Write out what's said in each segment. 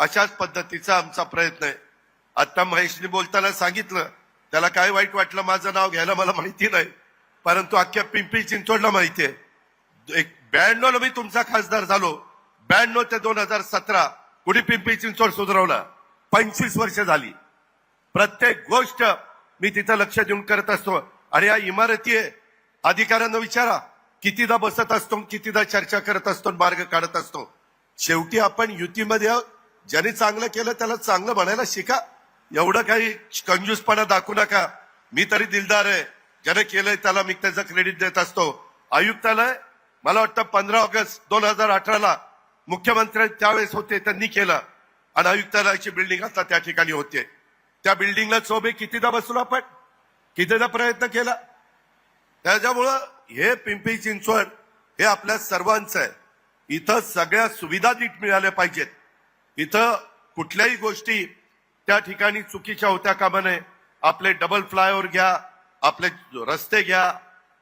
अशाच पद्धतीचा आमचा प्रयत्न आहे. आता महेशने बोलताना सांगितलं त्याला काय वाईट वाटलं माझं नाव घ्यायला मला माहिती नाही परंतु अख्ख्या पिंपरी चिंचवडला माहिती आहे. एक ब्याण्णवला मी तुमचा खासदार झालो. ब्याण्णव ते दोन हजार सतरा कुणी पिंपरी चिंचवड सुधारवला? पंचवीस वर्ष झाली. प्रत्येक गोष्ट मी तिथं लक्ष देऊन करत असतो. आणि या इमारती अधिकाऱ्यांना विचारा कितीदा बसत असतो कितीदा चर्चा करत असतो मार्ग काढत असतो. शेवटी आपण युतीमध्ये आहोत. ज्यांनी चांगलं केलं त्याला चांगलं म्हणायला शिका. एवढं काही कंजूसपणा दाखवू नका. मी तरी दिलदार आहे. ज्याने केलंय त्याला मी त्याचं क्रेडिट देत असतो. आयुक्तालय मला वाटतं पंधरा ऑगस्ट दोन हजार अठराला मुख्यमंत्री त्यावेळेस होते त्यांनी केलं. आणि आयुक्तालयाची बिल्डिंग आता त्या ठिकाणी होते. त्या बिल्डिंगला चोबे कितीदा बसलो आपण? कितीदा प्रयत्न केला? त्याच्यामुळं हे पिंपरी चिंचवड हे आपल्या सर्वांचं आहे. इथं सगळ्या सुविधा नीट मिळाल्या पाहिजेत. इथं कुठल्याही गोष्टी त्या ठिकाणी चुकीच्या होत्या कामा नये आपले डबल फ्लायओव्हर घ्या आपले रस्ते घ्या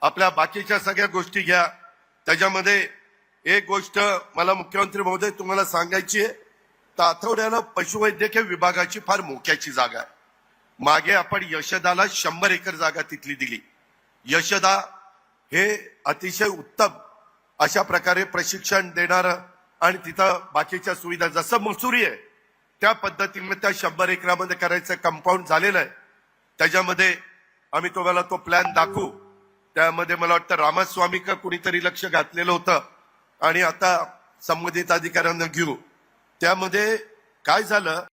आपल्या बाकीच्या सगळ्या गोष्टी घ्या. त्याच्यामध्ये एक गोष्ट मला मुख्यमंत्री महोदय तुम्हाला सांगायची आहे तर आठवड्याला पशुवैद्यकीय विभागाची फार मोक्याची जागा आहे. मागे आपण यशदाला शंभर एकर जागा तिथली दिली. यशदा हे अतिशय उत्तम अशा प्रकारे प्रशिक्षण देणारं आणि तिथं बाकीच्या सुविधा जसं मसुरी आहे त्या पद्धतीने त्या शंभर एकरामध्ये करायचं कंपाऊंड झालेलं आहे. त्याच्यामध्ये आम्ही तुम्हाला तो प्लॅन दाखवू. त्यामध्ये मला वाटतं रामास्वामी का कुणीतरी लक्ष घातलेलं होतं. आणि आता संबंधित अधिकाऱ्यांना घेऊ. त्यामध्ये काय झालं?